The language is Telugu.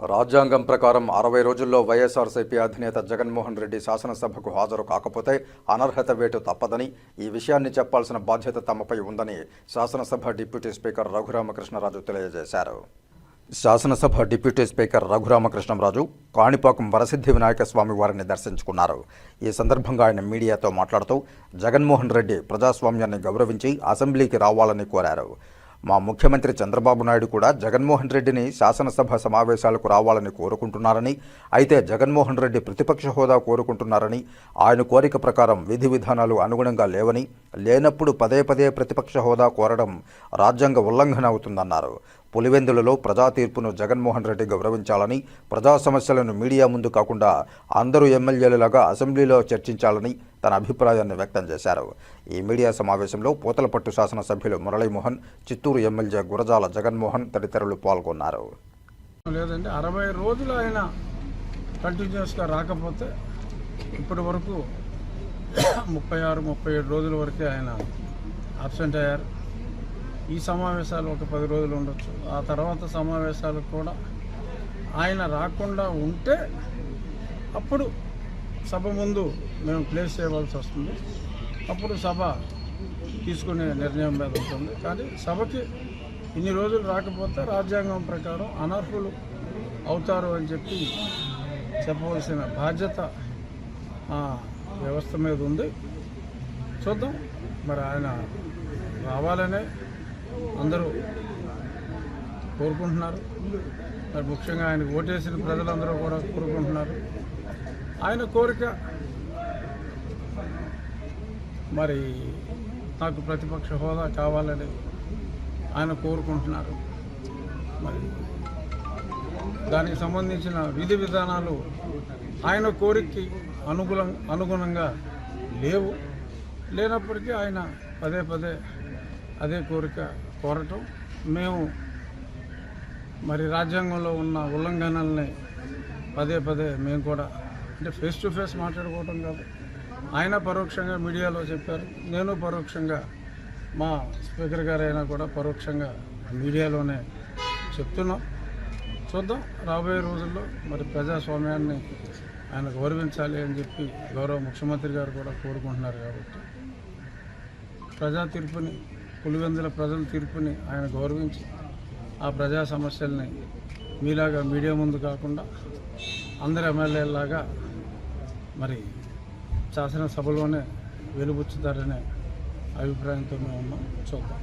రాజ్యాంగం ప్రకారం అరవై రోజుల్లో వైఎస్ఆర్సీపీ అధినేత జగన్మోహన్ రెడ్డి శాసనసభకు హాజరు కాకపోతే అనర్హత వేటు తప్పదని ఈ విషయాన్ని చెప్పాల్సిన బాధ్యత తమపై ఉందని శాసనసభ డిప్యూటీ స్పీకర్ రఘురామకృష్ణరాజు తెలియజేశారు. శాసనసభ డిప్యూటీ స్పీకర్ రఘురామకృష్ణరాజు కాణిపాకం వరసిద్ధి వినాయక స్వామి వారిని దర్శించుకున్నారు. ఈ సందర్భంగా ఆయన మీడియాతో మాట్లాడుతూ జగన్మోహన్ రెడ్డి ప్రజాస్వామ్యాన్ని గౌరవించి అసెంబ్లీకి రావాలని కోరారు. మా ముఖ్యమంత్రి చంద్రబాబు నాయుడు కూడా జగన్మోహన్ రెడ్డిని శాసనసభ సమావేశాలకు రావాలని కోరుకుంటున్నారని అయితే జగన్మోహన్ రెడ్డి ప్రతిపక్ష హోదా కోరుకుంటున్నారని ఆయన కోరిక ప్రకారం విధి విధానాలు అనుగుణంగా లేవని లేనప్పుడు పదే పదే ప్రతిపక్ష హోదా కోరడం రాజ్యాంగ ఉల్లంఘన అవుతుందన్నారు. పులివెందులలో ప్రజా తీర్పును జగన్మోహన్ రెడ్డి గౌరవించాలని ప్రజా సమస్యలను మీడియా ముందు కాకుండా అందరూ ఎమ్మెల్యేలలాగా అసెంబ్లీలో చర్చించాలని తన అభిప్రాయాన్ని వ్యక్తం చేశారు. ఈ మీడియా సమావేశంలో పూతలపట్టు శాసనసభ్యులు మురళీమోహన్ చిత్తూరు ఎమ్మెల్యే గురజాల జగన్మోహన్ తదితరులు పాల్గొన్నారు. లేదంటే అరవై రోజులు ఆయన కంటిన్యూస్గా రాకపోతే ఇప్పటి వరకు ముప్పై ఆరు ముప్పై ఏడు రోజుల వరకే ఆయన అబ్సెంట్ అయ్యారు. ఈ సమావేశాలు ఒక పది రోజులు ఉండొచ్చు. ఆ తర్వాత సమావేశాలకు కూడా ఆయన రాకుండా ఉంటే అప్పుడు సభ ముందు మేము ప్లేస్ చేయవలసి వస్తుంది. అప్పుడు సభ తీసుకునే నిర్ణయం మీద ఉంటుంది. కానీ సభకి ఇన్ని రోజులు రాకపోతే రాజ్యాంగం ప్రకారం అనర్హులు అవుతారు అని చెప్పి చెప్పవలసిన బాధ్యత వ్యవస్థ మీద ఉంది. చూద్దాం. మరి ఆయన రావాలనే అందరూ కోరుకుంటున్నారు. మరి ముఖ్యంగా ఆయన ఓటేసిన ప్రజలందరూ కూడా కోరుకుంటున్నారు. ఆయన కోరిక మరి నాకు ప్రతిపక్ష హోదా కావాలని ఆయన కోరుకుంటున్నారు. మరి దానికి సంబంధించిన విధి విధానాలు ఆయన కోరికకి అనుగుణం అనుగుణంగా లేవు. లేనప్పటికీ ఆయన పదే పదే అదే కోరిక కోరటం. మేము మరి రాజ్యాంగంలో ఉన్న ఉల్లంఘనల్ని పదే పదే మేము కూడా అంటే ఫేస్ టు ఫేస్ మాట్లాడుకోవటం కాదు. ఆయన పరోక్షంగా మీడియాలో చెప్పారు. నేను పరోక్షంగా మా స్పీకర్ గారైనా కూడా పరోక్షంగా మీడియాలోనే చెప్తున్నాం. చూద్దాం. రాబోయే రోజుల్లో మరి ప్రజాస్వామ్యాన్ని ఆయన గౌరవించాలి అని చెప్పి గౌరవ ముఖ్యమంత్రి గారు కూడా కోరుకుంటున్నారు కాబట్టి ప్రజా తీర్పుని పులివెందుల ప్రజల తీర్పుని ఆయన గౌరవించి ఆ ప్రజా సమస్యల్ని మీలాగా మీడియా ముందు కాకుండా అందరు ఎమ్మెల్యేలాగా మరి శాసనసభలోనే వెలుబుచ్చుతారనే అభిప్రాయంతో మేము ఉన్నాం. చూద్దాం.